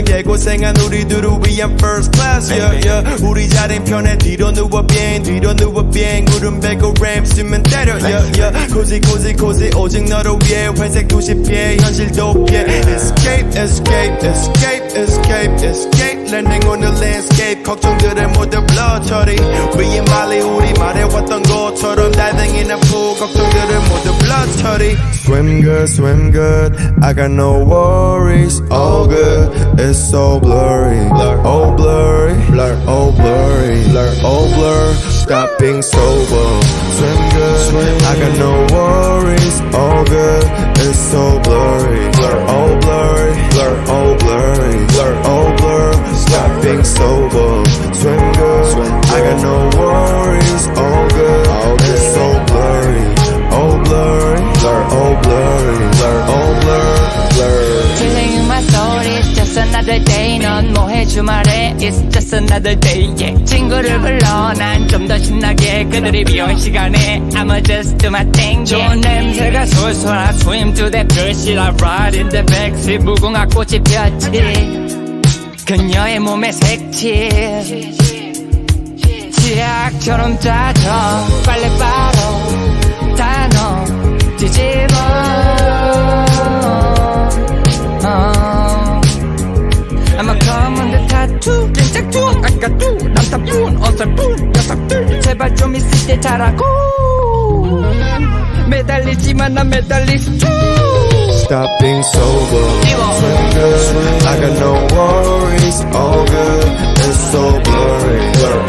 그동안 개고생한 우리들을 위한 first class yeah yeah 우리 자린 편에 뒤로 누워 bien 뒤로 누워 bien 구름 베고 램 쓰면 때려 yeah yeah cozy cozy cozy 오직 너를 위해 회색 도시 피해 현실도 피해 escape escape escape escape escape landing on the landscape 걱정들을 모두 blur 처리 위인 발리 우리 말해왔던 것처럼 diving in a pool 걱정들을 모두 blur 처리 swim good swim good I got no worries all good it's so blurry oh blurry oh blurry oh blur stop being sober. Swim good. I got no worries. All good. It's so blurry. Oh blurry. Oh blurry. Oh blur stop being sober. Swim good. I got no worries. All good Just another day. Yeah. 친구를 불러, 난 좀 더 신나게. 그들이 비온 시간에 I'ma just do my thing. Yeah. 좋은 냄새가 솔솔 I swim to that bullshit. I ride in the backseat. 무궁화 꽃이 피었지. 그녀의 몸에 색칠. 치약처럼 짜져. 빨래바로 갱짝투 아까투 남타뿐 어설픈 녀석들 제발 좀 있을 때 잘하고 매달리지만 난 매달리스트 Stop being sober. Swim good. I got no worries. All good. It's so blurry.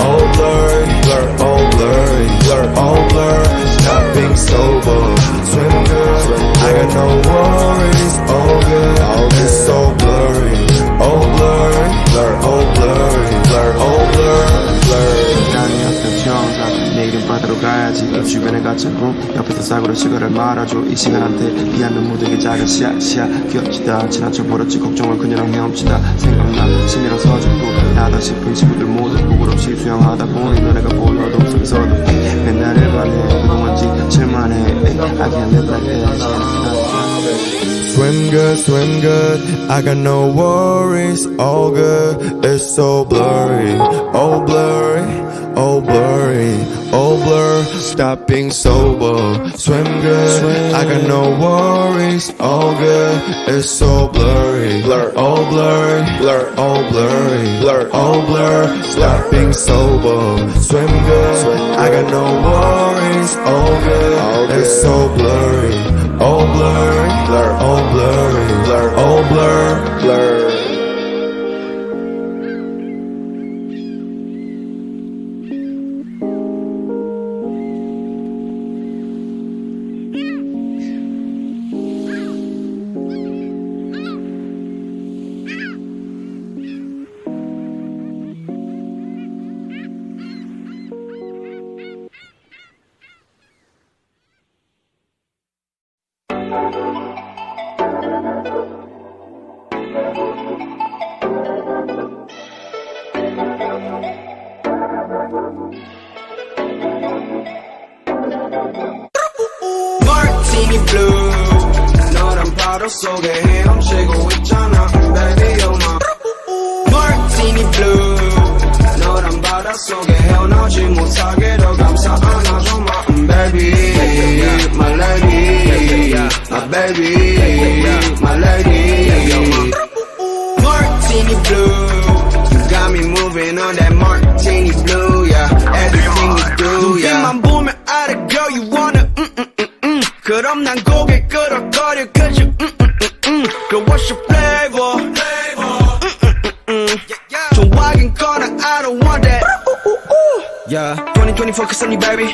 All blurry. All blurry. All blur. Stop being sober. Swim good. I got no worries. All good. It's so 가야지. 이 주변에 갇힌 룸 옆에서 싸구려 시간을 말아줘. 이 시간한테 미안한 모두에게 작은 씨앗씨앗 귀엽지다. 지나쳐 버렸지. 걱정을 그녀랑 헤엄치다. 생각나. 신이랑 서죽고 나다 싶은 친구들 모두 부끄럽이 수영하다 보니 너네가 보여 동속에서도 맨날 일반해 그동안 지칠만 해. I can't live like this Swim good, swim good. I got no worries, all good. It's so blurry, oh blurry, blur. Stop being sober. Swim good. I got no worries, all good. It's so blurry, blur, oh blurry, blur, oh blurry, blur, oh blur. Stop being sober. Swim good. I got no worries, all good. It's so blurry. Oh blurry, blur, oh blurry, blur, oh blur, 바로 속에 헤엄치고 있잖아 Baby you're my Martini blue 너란 바다 속에 헤어나지 못하게 더 감싸 안아줘 my baby My lady My baby My lady Martini blue You got me moving on that martini blue yeah Everything you do yeah 눈빛만 보면 알아 girl you wanna mm, mm, mm, mm. 그럼 난 고개 끄덕거려 cause you mm, what's your flavor mm, mm, mm, mm. 좋아하긴 꺼나 I don't want that Yeah 2024 cause I'm your baby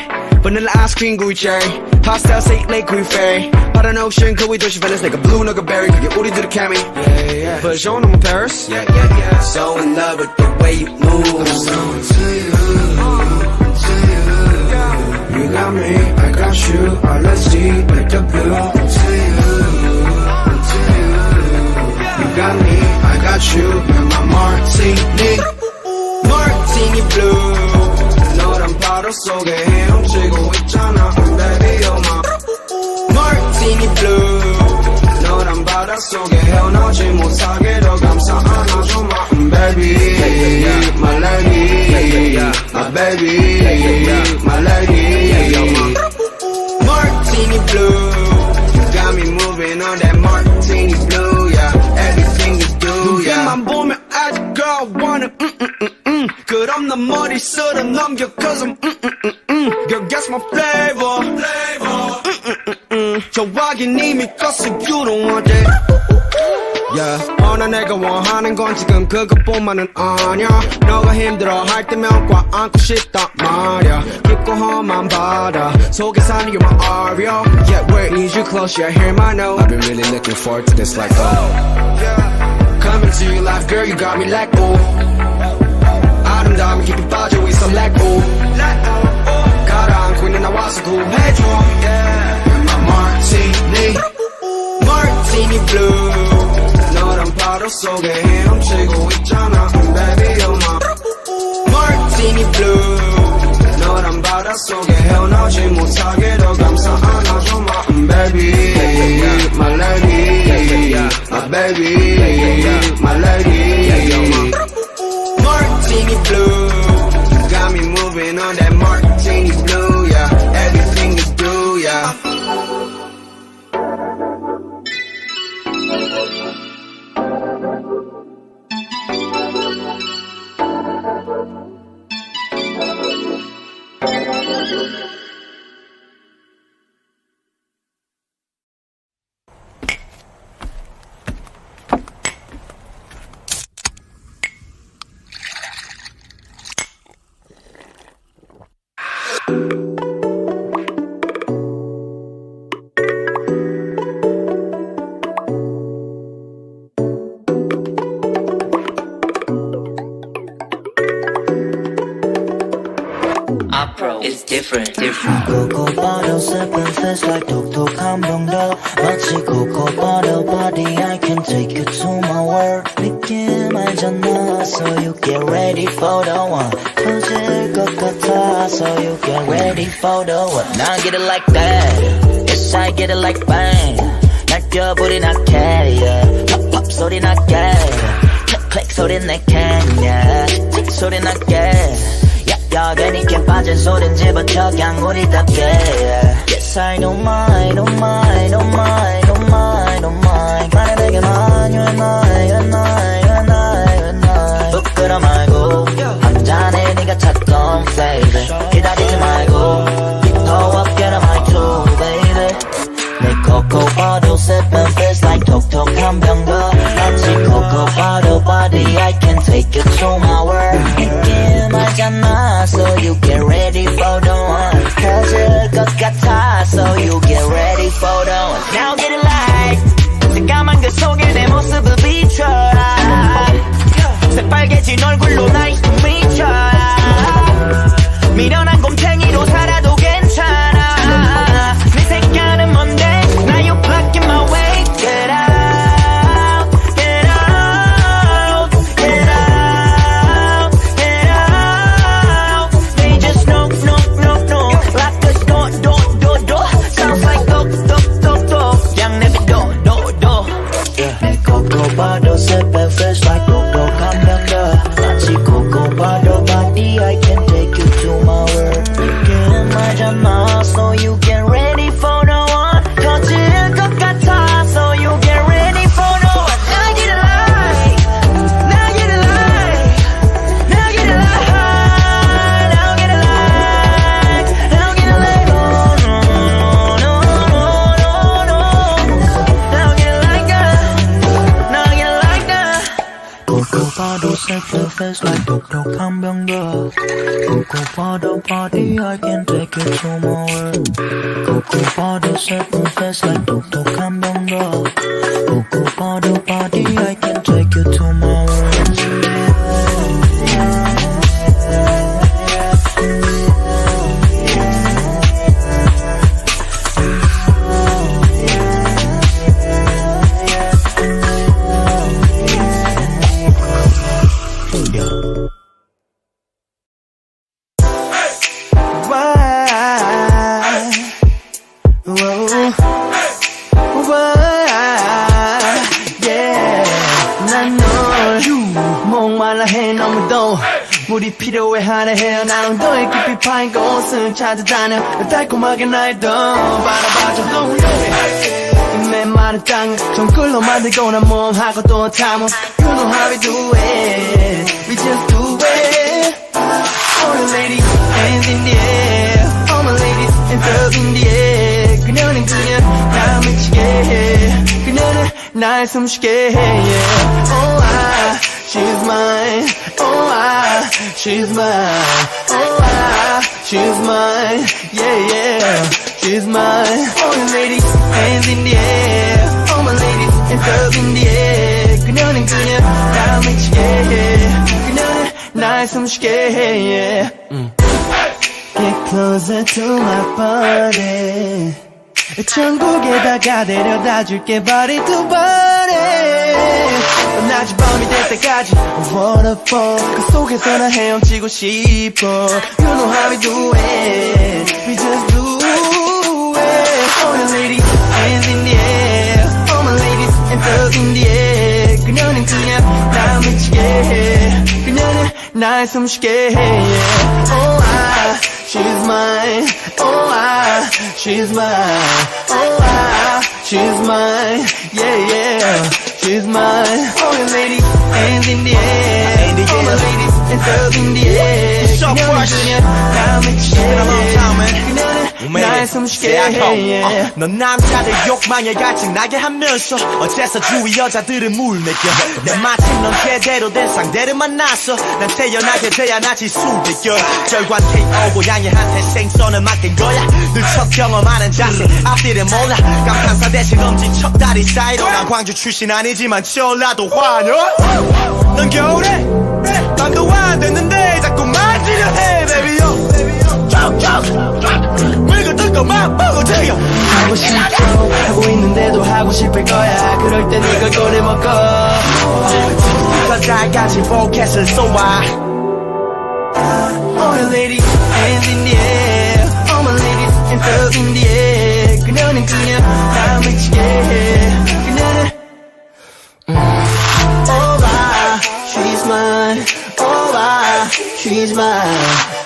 Vanilla ice cream 구이 cherry Hostile say lake 구이 fairy 파란 ocean 거위 도시 Venice 내가 blue 너가 berry 그게 우리들의 케미 But show them in Paris yeah, yeah, yeah. So in love with the way you move so into you into you You got me, I got you All let's see, like the blue got me, I got you, in my martini. Martini blue 너란 파도 속에 헤엄치고 있잖아 Baby you're my martini blue. 너란 바다 속에 헤어나지 못하게 더 감사 안아줘 my mm, baby My lady, my baby, my lady martini blue. 머릿속을 넘겨, cause I'm, mm, mm, mm, mm. Girl, guess my flavor. flavor. Mm, mm, mm, mm. 좋아하긴 이미 껐어, you don't want that. Yeah. 어나 내가 원하는 건 지금 그것뿐만은 아냐 너가 힘들어 할 때면 꽉 안고 싶단 말야 깊고 험한 바다 속에 사는 you're my aria Yeah, where need you close, yeah, hear my note I've been really looking forward to this like oh Coming to your life, girl, you got me like ooh 아름다움이 깊이 빠져 있어 like ooh 가라앉고 있는 나와 서 구해줘 Yeah, you're my martini Martini blue 너란 파도 속에 헤엄치고 있잖아 Baby you're my Martini blue 너란 바다 속에 헤어나지 못하게 더 감싸 안아줘 my baby My lady My baby My lady different, different. Cocoa bottle sipping feels like 독특한 병도 마치 cocoa bottle body I can take you to my world 느낌 알잖아 So you get ready for the one 터질 것 같아 So you get ready for the one Now get it like that Yes I get it like bang 날뛰어버린 나게 yeah. Pop pop 소리 나게 Click click 소리 내게 yeah. Tick tick 소리 나게 캔 빠진 소린 집어쳐 우리답게 Yes I don't mind, don't mind, don't mind, don't mind, don't mind 말해 내게만 you and I, you and I, you and I, you and I 부끄러 말고 한 잔에 네가 찾던 flavor 기다리지 말고 더 up get on my two baby 내 sipping sipping face like 독독한 병도 Cocoa bottle body I can take you to my world Cocoa bottle sipping face like 독독 물이 필요해 하네 헤어나온 너의 깊이 파인 곳을 찾아다녀 달콤하게 날 더 바라봐줘 이 메마른 땅 정글로 만들고 난 몸하고 또 탐험 You know how we do it We just do it All the ladies hands in the air All my ladies hands up in the air 그녀는 그냥 나 미치게 해 그녀는 날 숨쉬게 해 yeah. Oh I She's mine Oh I She's mine Oh I She's mine Yeah yeah She's mine All the ladies hands in the air All my ladies hands up in the air 그녀는 그냥 나 미치게 해 그녀는 날 숨쉬게 해 yeah. Get closer to my body 천국에다가 데려다 줄게 body to body 낮이 밤이 될 때까지 Waterfall 그 속에서 나 헤엄치고 싶어 You know how we do it We just do it All the ladies hands in the air All my ladies hands up in the air 그녀는 그냥 나 미치게 해 그녀는 날 숨쉬게 해 yeah. Oh I She's mine Oh I She's mine Oh I She's mine Yeah yeah She's mine All the ladies hands in the air All my ladies hands up in the air 그녀는 그냥 나 미치게 해 그녀는 날 숨쉬게 해. Yeah. 넌 남자들 욕망에 갈증 나게 하면서 어째서 주위 여자들은 물 먹여 내 마침 넌 제대로 된 상대를 만났어. 난 태어나게 돼야 나질 수백여. 절관 KO 고양이한테 생선을 맡긴 거야. 늘 첫 경험하는 자세. 앞뒤를 몰라. 감탄사 대신 엄지척 다리 사이로. 난 광주 출신 아니지만 전라도 환여 넌 겨울에 밤도 안 됐는데 자꾸 만지려 해 baby yo 쪽쪽 물고 뜯고만 보고 튀겨 하고 싶어 하고 있는데도 하고 싶을 거야 그럴 땐 이걸 꺼내 먹어 Cause I got you 포켓을 쏘아 All the ladies hands in the air All my ladies hands up in the air 그녀는 그냥 나 미치게 해 I she's mine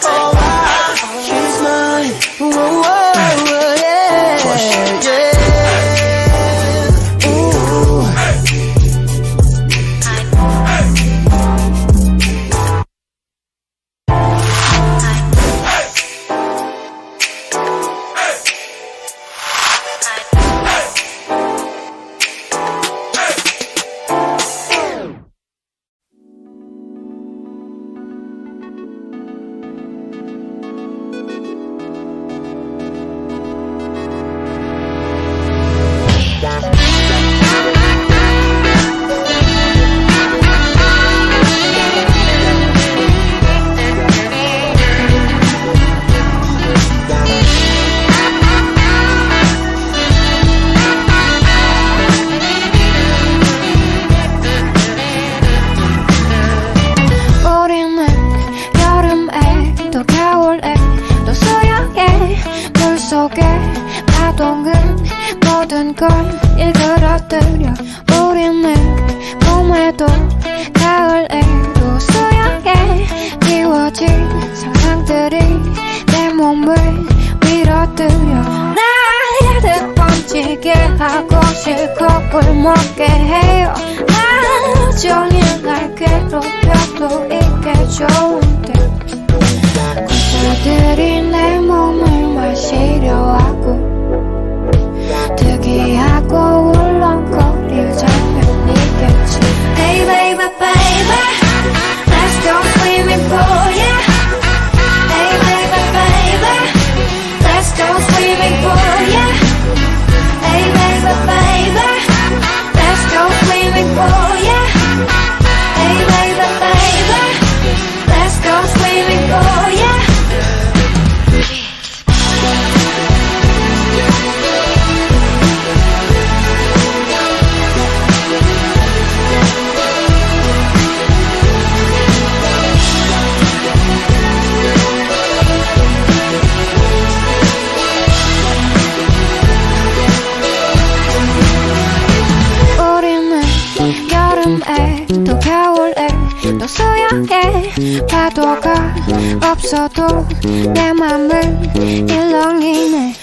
내 맘은 일렁이네.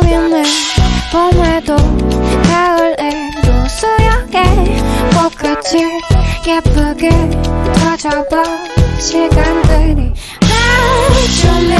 우리는 봄에도 가을에도 수영에 꽃같이 예쁘게 터져봐 시간들이 아주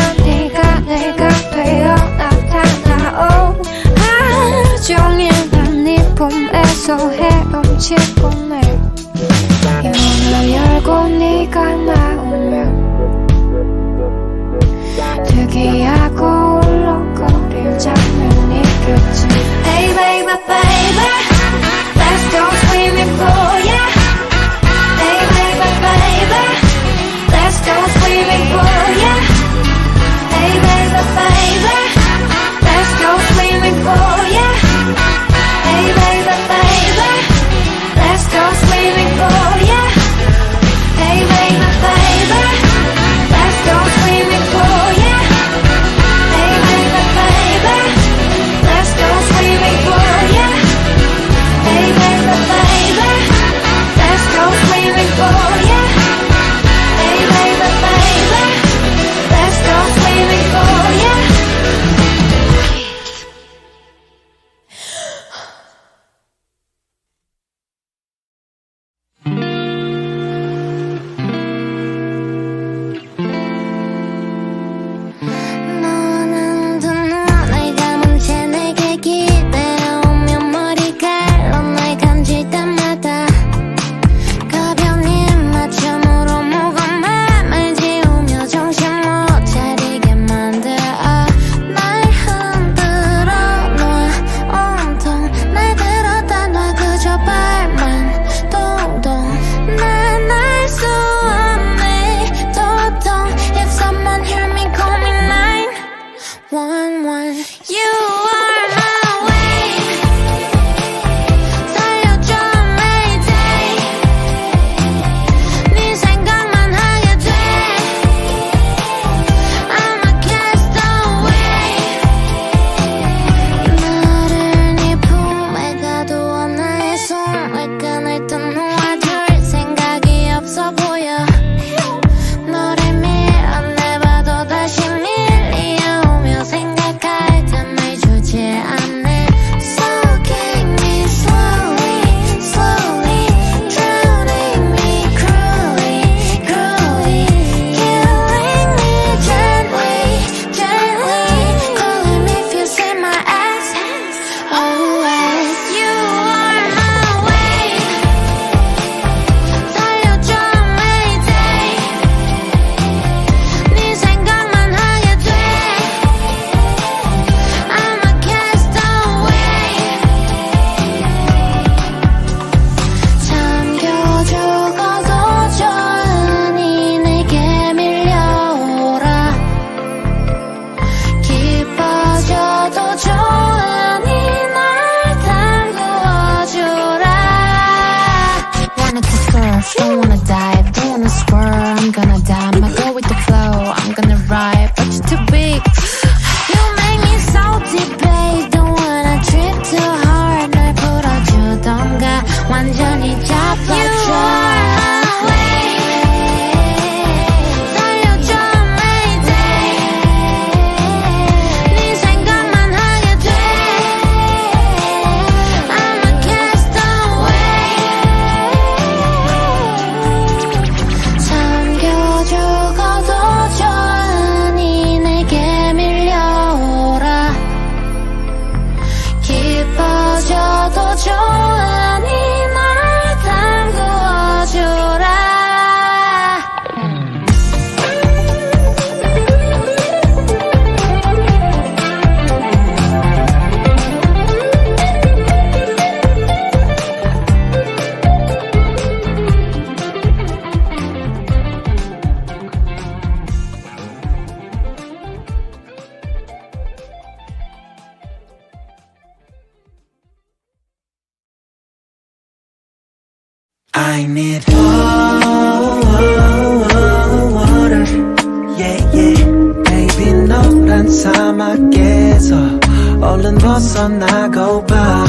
얼른 벗어나고 봐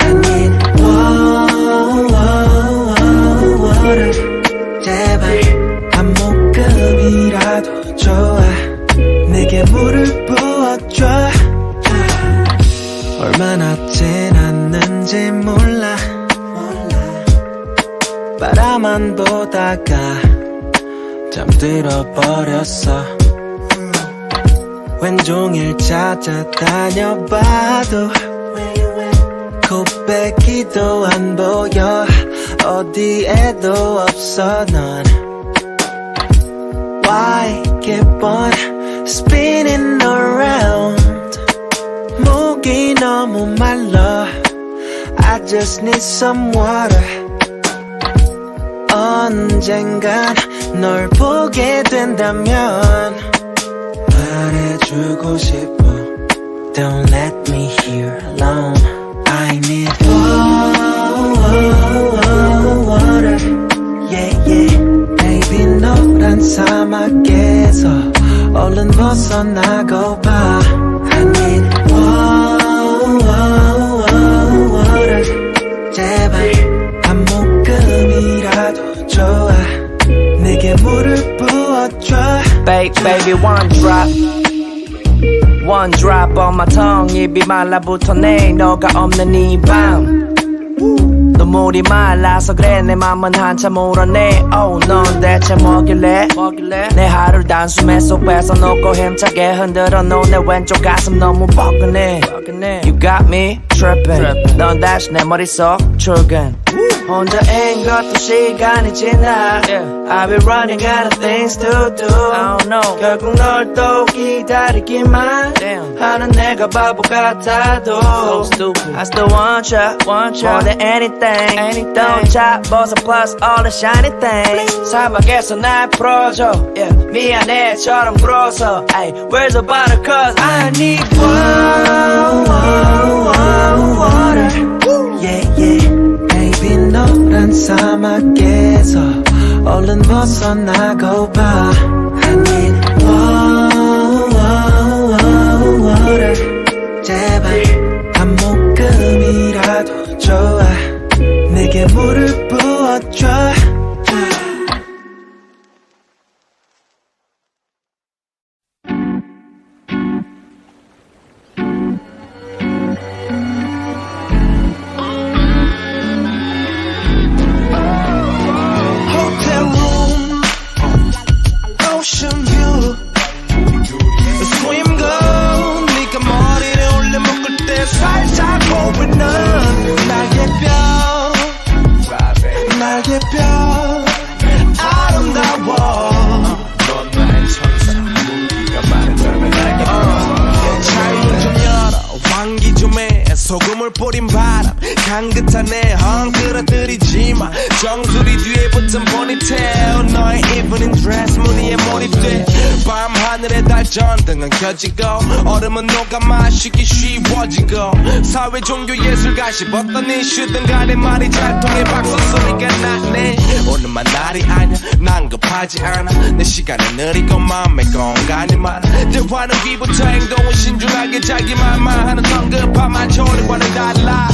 I need whoa, whoa, whoa, water 제발 한 모금이라도 좋아 내게 물을 부어줘. 얼마나 지났는지 몰라. 바람만 보다가 잠들어 버렸어. 왼종일 찾아다녀봐도 코빼기도 안 보여 어디에도 없어 넌 Why keep on spinning around 목이 너무 말라 I just need some water 언젠간 널 보게 된다면 말해주고 싶어 Don't let me here alone I need water Yeah yeah Baby 노란 사막에서 얼른 벗어나고 봐 I need water 제발 한 모금이라도 좋아 내게 물을 부어줘 Babe, baby, one drop. One drop on my tongue. 입이 말라붙어 내 너가 없는 이 밤. 눈물이 말라서 그래 내 맘은 한참 울었네. Oh 넌 대체 뭐길래? 내 하루를 단숨에 쏙 뺏어놓고 힘차게 흔들어 놓은 내 왼쪽 가슴 너무 뻐근해 You got me tripping. 넌 다시 내 머릿속 출근 혼자인 것도 시간이 지나 I've been running out of things to do I don't know 결국 널 또 기다리기만 하는 내가 바보 같아도 so stupid. I still want you, want you more than anything, anything. Don't 잡아서 plus all the shiny things 사막에서 날 풀어줘 yeah. 미안해처럼 굴어서 ay, Where's the butter cause I need water Yeah yeah Baby 노란 사막에서 얼른 벗어나고 봐. I need water 제발 한 모금이라도 좋아 내게 물을 소금을 뿌린 바람 향긋한 내 헝클어뜨리지마. 정수리 뒤에 붙은 포니테일. 너의 evening dress 무늬에 몰입돼. 밤 하늘에 달 전등은 켜지고 얼음은 녹아 마시기 쉬워지고. 사회 종교 예술 가십 어떤 이슈든 간에 말이 잘 통해 박수 소리가 나네. 오늘만 날이 아냐 난 급하지 않아. 내 시간은 느리고 마음의 공간이 많아. 대화는 귀부터 행동은 신중하게 자기 말만 하는 성급한 만초리와는 달라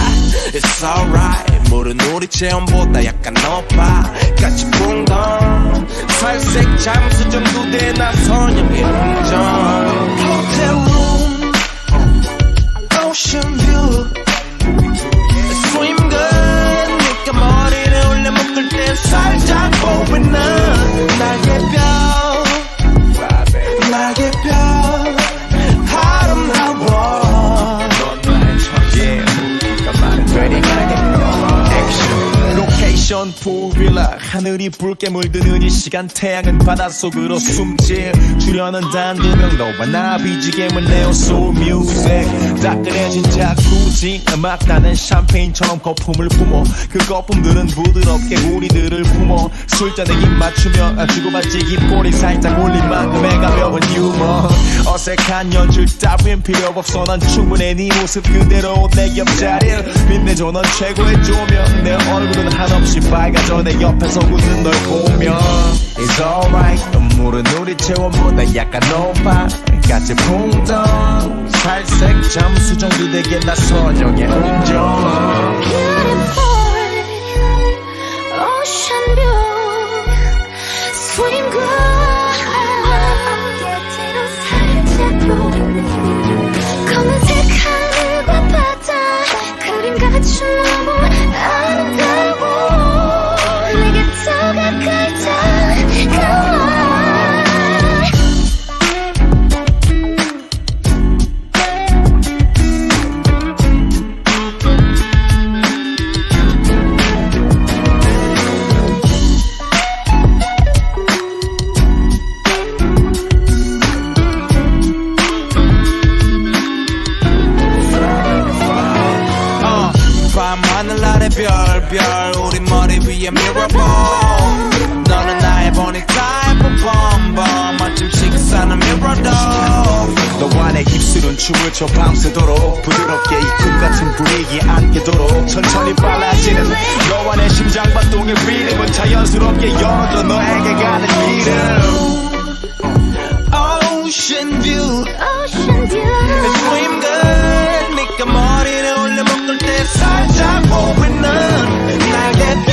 It's alright. 물은 우리 체온보다 약간 높아 같이 풍덩. 살색 잠수 정도 돼난 선영의 흥정 하늘이 붉게 물드는 이 시간 태양은 바닷속으로 숨질 주려는 단두명 너와 나 비지개물 내어 소울 뮤직 따끈해진 자쿠지 음악 나는 샴페인처럼 거품을 뿜어. 그 거품들은 부드럽게 우리들을 품어. 술잔에 입 맞추며 아, 주고받지 입꼬리 살짝 올린 만큼의 가벼운 유머. 어색한 연출 따윈 필요 없어. 난 충분해 네 모습 그대로 내 옆자리를 빛내줘. 넌 최고의 조명. 내 얼굴은 한없이 밝아져 내 옆에서 웃는 널 보면. It's alright. 눈물은 우리 체온보다 약간 높아. 같이 풍덩. 살색 잠수 정도 되게 나 선영의 음정 춤을 춰 밤새도록 부드럽게 이 꿈 같은 분위기에 안기도록 천천히 빨라지는 너와 내 심장 박동의 리듬은 자연스럽게 열어줘 너에게 가는 이름 Ocean view. Ocean view. Dream 네가 머리를 올려 묶을 때 살짝 보이는 날개